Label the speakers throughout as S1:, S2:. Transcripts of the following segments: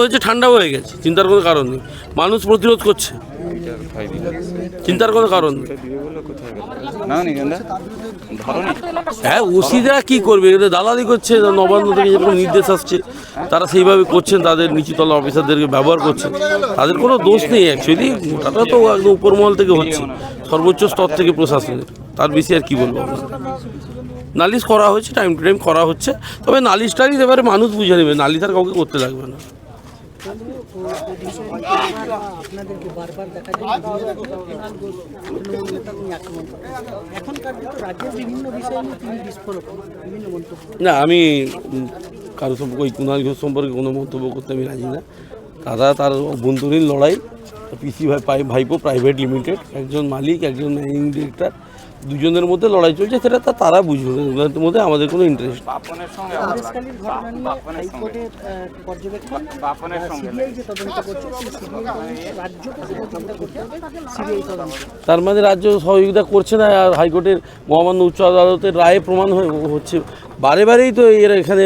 S1: হয়েছে ঠান্ডা হয়ে গেছে। চিন্তার কোনো কারণ নেই। মানুষ প্রতিরোধ করছে। চিন্তার কোনো কারণ নেই। হ্যাঁ ওসিরা কি করবে? এদের দালালি করছে নবান্ন থেকে যেরকম নির্দেশ আসছে তারা সেইভাবে করছেন তাদের নিচুতলা অফিসারদেরকে ব্যবহার করছেন তাদের কোনো দোষ নেই অ্যাকচুয়ালি ওটা তো একদম উপরমহল থেকে হচ্ছে। সর্বোচ্চ স্তর থেকে প্রশাসনের। তার বেশি আর কি বলব নালিশ করা হয়েছে টাইম টু টাইম করা হচ্ছে। তবে নালিশটারই এবারে মানুষ বুঝে নেবে। নালিশ আর কাউকে করতে লাগবে না।
S2: আপনাদেরকে বারবার দেখা যায় রাজ্যের বিভিন্ন বিষয় নিয়ে তিনি বিস্ফোরক বিভিন্ন মন্তব্য
S1: না, আমি কারও সম্পর্কে কুণাল ঘোষ সম্পর্কে কোনো মন্তব্য করতে আমি রাজি না। দাদা, তার অভ্যন্তরীণ লড়াই পিসি ভাই ভাইপো প্রাইভেট লিমিটেড, একজন মালিক, একজন ম্যানেজিং ডিরেক্টর। দুজনের মধ্যে লড়াই চলছে সেটা তা তারা বুঝবে ওদের মধ্যে আমাদের কোনো ইন্টারেস্ট
S3: পাপনের সঙ্গে
S2: আদেশকালীর ঘটনা নিয়ে হাইকোর্টের আহ, পর্যবেক্ষণ
S3: পাপনের সঙ্গে।
S2: সিবিআই যে তদন্ত করছে সেই সিবিআই রাজ্যকে সহযোগিতা করতে হবে সিবিআই তদন্ত।
S1: তার মানে রাজ্য সহযোগিতা করছে না আর হাইকোর্টের মহামান্য উচ্চ আদালতের রায়ে প্রমাণ হয়ে হচ্ছে। বারে বারেই তো এর এখানে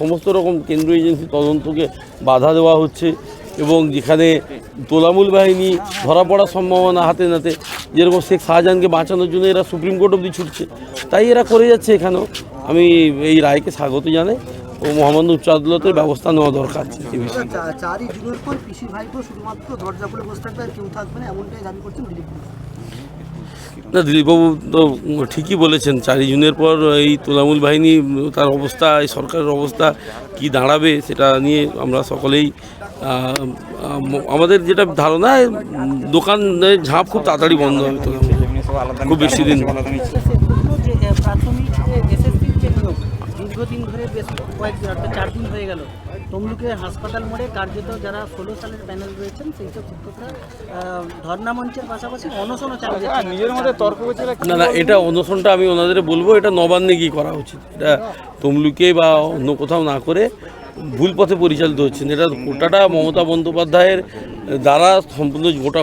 S1: সমস্ত রকম কেন্দ্রীয় এজেন্সি তদন্তকে বাধা দেওয়া হচ্ছে। এবং যেখানে তোলামুল বাহিনী ধরা পড়ার সম্ভাবনা হাতে নাতে, যেরকম শেখ শাহজাহানকে বাঁচানোর জন্য এরা সুপ্রিম কোর্ট অব্দি ছুটছে, তাই এরা করে যাচ্ছে এখানেও। আমি এই রায়কে স্বাগত জানাই ও মোহাম্মদ উচ্চ আদালতের ব্যবস্থা নেওয়া দরকার।
S2: না
S1: দিলীপবাবু তো ঠিকই বলেছেন চারি জুনের পর এই তোলামূল বাহিনী তার অবস্থা এই সরকারের অবস্থা কি দাঁড়াবে সেটা নিয়ে আমরা সকলেই আমাদের যেটা ধারণা দোকান দোকানের ঝাঁপ খুব তাড়াতাড়ি বন্ধ হবে তোলামূল। খুব বেশি দিন।
S2: প্রাথমিক দীর্ঘদিন ধরে বেশ কয়েকদিন অর্থাৎ চার দিন হয়ে গেল তমলুকের হাসপাতাল মোড়ে কার্যত যারা ষোলো সালের প্যানেল রয়েছেন সেই সব শিক্ষকরা ধর্ণা মঞ্চের পাশাপাশি অনশনও চালিয়ে
S3: নিজের মধ্যে তর্ক
S1: না না এটা অনশনটা আমি ওনাদের বলব এটা নবান্নে গিয়ে করা উচিত। এটা তমলুকে বা অন্য কোথাও না করে ভুল পথে পরিচালিত হচ্ছে। এটা গোটাটা মমতা বন্দ্যোপাধ্যায়ের দ্বারা সম্পূর্ণ গোটা